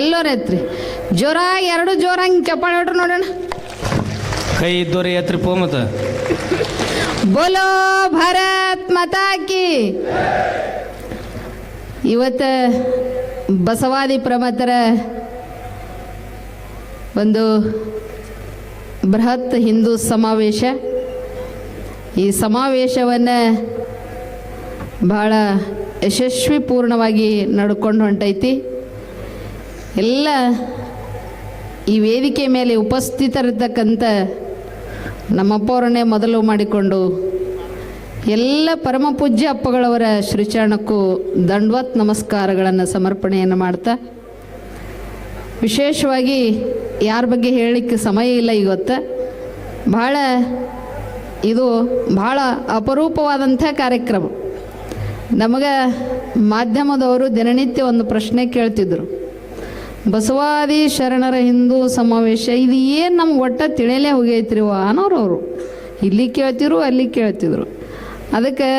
ಎಲ್ಲರೂ ಐತ್ರಿ ಜ್ವರ ಎರಡು ಜೋರ ಹಂಗೆ ಚಪ್ಪಾಳೆ ಹೊಡ್ರಿ ನೋಡೋಣ. ಕೈ ಇದ್ದೋರಿ ಎತ್ರಿ ಪೋ ಮತ್ತ. ಬೋಲೋ ಭಾರತ್ ಮತಾಕಿ ಇವತ್ತು ಬಸವಾದಿ ಪ್ರಮತರ ಒಂದು ಬೃಹತ್ ಹಿಂದೂ ಸಮಾವೇಶ. ಈ ಸಮಾವೇಶವನ್ನು ಬಹಳ ಯಶಸ್ವಿ ಪೂರ್ಣವಾಗಿ ನಡ್ಕೊಂಡು ಹೊಂಟೈತಿ. ಎಲ್ಲ ಈ ವೇದಿಕೆ ಮೇಲೆ ಉಪಸ್ಥಿತರಿರ್ತಕ್ಕಂಥ ನಮ್ಮಪ್ಪವರನ್ನೇ ಮೊದಲು ಮಾಡಿಕೊಂಡು ಎಲ್ಲ ಪರಮ ಪೂಜ್ಯ ಅಪ್ಪಗಳವರ ಶ್ರೀಚರಣಕ್ಕೂ ದಂಡವತ್ ನಮಸ್ಕಾರಗಳನ್ನು ಸಮರ್ಪಣೆಯನ್ನು ಮಾಡ್ತಾ, ವಿಶೇಷವಾಗಿ ಯಾರ ಬಗ್ಗೆ ಹೇಳಲಿಕ್ಕೆ ಸಮಯ ಇಲ್ಲ ಇವತ್ತು ಭಾಳ ಇದು ಭಾಳ ಅಪರೂಪವಾದಂಥ ಕಾರ್ಯಕ್ರಮ. ನಮಗೆ ಮಾಧ್ಯಮದವರು ದಿನನಿತ್ಯ ಒಂದು ಪ್ರಶ್ನೆ ಕೇಳ್ತಿದ್ರು. ಬಸವಾದಿ ಶರಣರ ಹಿಂದೂ ಸಮಾವೇಶ, ಇದು ಏನು ನಮ್ಗೆ ಒಟ್ಟು ತಿಳಿಯಲೇ ಹೋಗೈತ್ರಿವ ಅನ್ನೋರು ಅವರು ಇಲ್ಲಿ ಕೇಳ್ತಿದ್ರು, ಅಲ್ಲಿ ಕೇಳ್ತಿದ್ರು. ಅದಕ್ಕೆ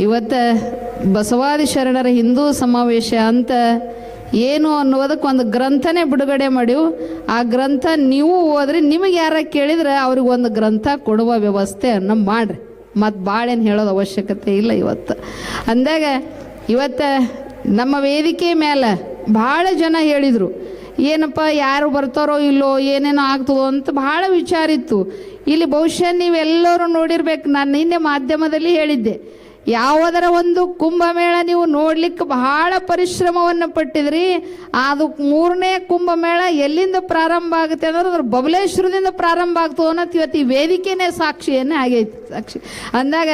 ಇವತ್ತು ಬಸವಾದಿ ಶರಣರ ಹಿಂದೂ ಸಮಾವೇಶ ಅಂತ ಏನು ಅನ್ನೋದಕ್ಕೆ ಒಂದು ಗ್ರಂಥನೇ ಬಿಡುಗಡೆ ಮಾಡಿವು. ಆ ಗ್ರಂಥ ನೀವು ಓದ್ರಿ, ನಿಮಗೆ ಯಾರ ಕೇಳಿದ್ರೆ ಅವ್ರಿಗೆ ಒಂದು ಗ್ರಂಥ ಕೊಡುವ ವ್ಯವಸ್ಥೆಯನ್ನು ಮಾಡಿರಿ. ಮತ್ತು ಭಾಳೇನು ಹೇಳೋದು ಅವಶ್ಯಕತೆ ಇಲ್ಲ ಇವತ್ತು. ಅಂದಾಗ ಇವತ್ತು ನಮ್ಮ ವೇದಿಕೆ ಮೇಲೆ ಭಾಳ ಜನ ಹೇಳಿದರು, ಏನಪ್ಪ ಯಾರು ಬರ್ತಾರೋ ಇಲ್ಲೋ, ಏನೇನೋ ಆಗ್ತದೋ ಅಂತ ಭಾಳ ವಿಚಾರ ಇತ್ತು. ಇಲ್ಲಿ ಬಹುಶಃ ನೀವೆಲ್ಲರೂ ನೋಡಿರ್ಬೇಕು, ನಾನು ನಿನ್ನೆ ಮಾಧ್ಯಮದಲ್ಲಿ ಹೇಳಿದ್ದೆ. ಯಾವುದರ ಒಂದು ಕುಂಭಮೇಳ ನೀವು ನೋಡ್ಲಿಕ್ಕೆ ಬಹಳ ಪರಿಶ್ರಮವನ್ನು ಪಟ್ಟಿದ್ರಿ, ಅದು ಮೂರನೇ ಕುಂಭಮೇಳ ಎಲ್ಲಿಂದ ಪ್ರಾರಂಭ ಆಗುತ್ತೆ ಅಂದ್ರೆ ಅದ್ರ ಬಬಲೇಶ್ವರದಿಂದ ಪ್ರಾರಂಭ ಆಗ್ತದೆ ಅನ್ನೋದು ಇವತ್ತು ಈ ವೇದಿಕೆನೇ ಸಾಕ್ಷಿಯನ್ನೇ ಆಗೈತಿ, ಸಾಕ್ಷಿ. ಅಂದಾಗ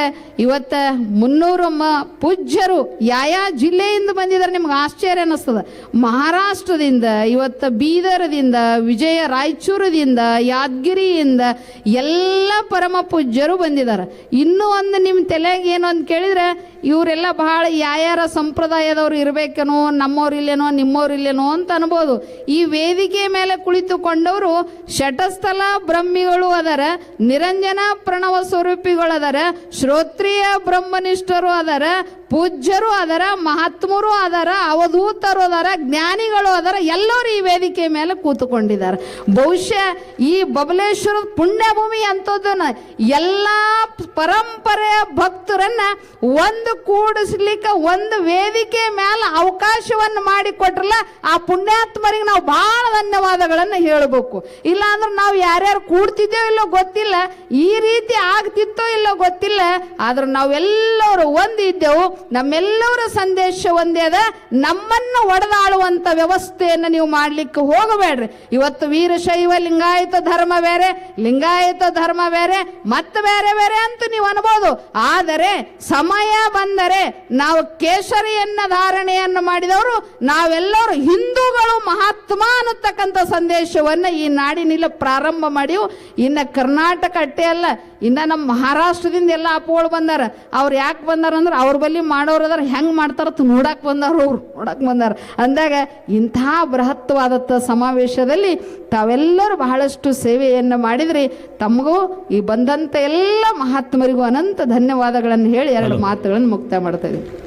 ಇವತ್ತು ಮುನ್ನೂರು ಮ ಪೂಜ್ಯರು ಯಾಯಾ ಜಿಲ್ಲೆಯಿಂದ ಬಂದಿದ್ದಾರೆ ನಿಮ್ಗೆ ಆಶ್ಚರ್ಯ ಅನ್ನಿಸ್ತದೆ. ಮಹಾರಾಷ್ಟ್ರದಿಂದ, ಇವತ್ತು ಬೀದರದಿಂದ, ವಿಜಯ ರಾಯಚೂರದಿಂದ, ಯಾದಗಿರಿಯಿಂದ ಎಲ್ಲ ಪರಮ ಪೂಜ್ಯರು ಬಂದಿದ್ದಾರೆ. ಇನ್ನೂ ಒಂದು ನಿಮ್ಮ ತಲೆಗೆ ಏನೋ ಅಂತ ಕೇಳಿದ್ರೆ ಇವರೆಲ್ಲ ಬಹಳ ಯಾರ ಸಂಪ್ರದಾಯದವ್ರು ಇರಬೇಕೇನೋ, ನಮ್ಮವ್ರು ಇಲ್ಲೇನೋ, ನಿಮ್ಮವ್ರು ಇಲ್ಲೇನೋ ಅಂತ ಅನ್ಬೋದು. ಈ ವೇದಿಕೆ ಮೇಲೆ ಕುಳಿತುಕೊಂಡವರು ಶಟಸ್ಥಲ ಬ್ರಹ್ಮಿಗಳು ಅದರ, ನಿರಂಜನ ಪ್ರಣವ ಸ್ವರೂಪಿಗಳು ಶ್ರೋತ್ರಿಯ ಬ್ರಹ್ಮನಿಷ್ಠರು ಅದರ, ಪೂಜ್ಯರು ಅದರ, ಮಹಾತ್ಮರು ಅದರ, ಅವಧೂತರು ಅದರ, ಜ್ಞಾನಿಗಳು ಅದರ, ಎಲ್ಲರೂ ಈ ವೇದಿಕೆ ಮೇಲೆ ಕೂತುಕೊಂಡಿದ್ದಾರೆ. ಬಹುಶಃ ಈ ಬಬಲೇಶ್ವರದ ಪುಣ್ಯಭೂಮಿ ಅಂತದನ್ನ ಎಲ್ಲ ಪರಂಪರೆಯ ಭಕ್ತರನ್ನ ಒಂದು ಕೂಡಿಸ್ಲಿಕ್ಕೆ ಒಂದು ವೇದಿಕೆ ಮೇಲೆ ಅವಕಾಶವನ್ನು ಮಾಡಿಕೊಟ್ರಲ್ಲ ಆ ಪುಣ್ಯಾತ್ಮರಿಗೆ ನಾವು ಬಹಳ ಧನ್ಯವಾದಗಳನ್ನು ಹೇಳಬೇಕು. ಇಲ್ಲ ಅಂದ್ರೆ ನಾವು ಯಾರ್ಯಾರು ಕೂಡ್ತಿದ್ದೇವೋ ಇಲ್ಲೋ ಗೊತ್ತಿಲ್ಲ, ಈ ರೀತಿ ಆಗ್ತಿತ್ತೋ ಇಲ್ಲೋ ಗೊತ್ತಿಲ್ಲ, ಆದ್ರೆ ನಾವೆಲ್ಲರೂ ಒಂದಿದ್ದೆವು ನಮ್ಮೆಲ್ಲರ ಸಂದೇಶ ಒಂದೇ ಅದ, ನಮ್ಮನ್ನು ಒಡೆದಾಳುವಂತ ವ್ಯವಸ್ಥೆಯನ್ನು ನೀವು ಮಾಡ್ಲಿಕ್ಕೆ ಹೋಗಬೇಡ್ರಿ. ಇವತ್ತು ವೀರಶೈವ ಲಿಂಗಾಯತ ಧರ್ಮ ಬೇರೆ, ಲಿಂಗಾಯತ ಧರ್ಮ ಬೇರೆ, ಮತ್ತೆ ಬೇರೆ ಬೇರೆ ಅಂತ ನೀವು ಅನ್ಬೋದು. ಆದರೆ ಸಮಯ ಬಂದರೆ ನಾವು ಕೇಸರಿಯನ್ನ ಧಾರಣೆಯನ್ನು ಮಾಡಿದವರು, ನಾವೆಲ್ಲರೂ ಹಿಂದೂಗಳು ಮಹಾತ್ಮ ಅನ್ನತಕ್ಕಂಥ ಸಂದೇಶವನ್ನು ಈ ನಾಡಿನಲ್ಲಿ ಪ್ರಾರಂಭ ಮಾಡಿವು. ಇನ್ನು ಕರ್ನಾಟಕ ಅಟ್ಟೆ ಅಲ್ಲ, ಇನ್ನು ನಮ್ಮ ಮಹಾರಾಷ್ಟ್ರದಿಂದ ಎಲ್ಲ ಅಪ್ಪಗಳು ಬಂದಾರ. ಅವ್ರು ಯಾಕೆ ಬಂದಾರ ಅಂದ್ರೆ ಅವ್ರ ಬಳಿ ಮಾಡೋರು ಅದ್ರ, ಹೆಂಗೆ ಮಾಡ್ತಾರತ್ ನೋಡಕ್ಕೆ ಬಂದಾರ ಅವ್ರು ನೋಡಕ್ಕೆ ಬಂದಾರ. ಅಂದಾಗ ಇಂಥ ಬೃಹತ್ವಾದಂಥ ಸಮಾವೇಶದಲ್ಲಿ ತಾವೆಲ್ಲರೂ ಬಹಳಷ್ಟು ಸೇವೆಯನ್ನು ಮಾಡಿದ್ರಿ. ತಮಗೂ ಈ ಬಂದಂಥ ಎಲ್ಲ ಮಹಾತ್ಮರಿಗೂ ಅನಂತ ಧನ್ಯವಾದಗಳನ್ನು ಹೇಳಿ ಎರಡು ಮಾತುಗಳನ್ನು ಮುಕ್ತಾಯ ಮಾಡ್ತಾ ಇದ್ದೀನಿ.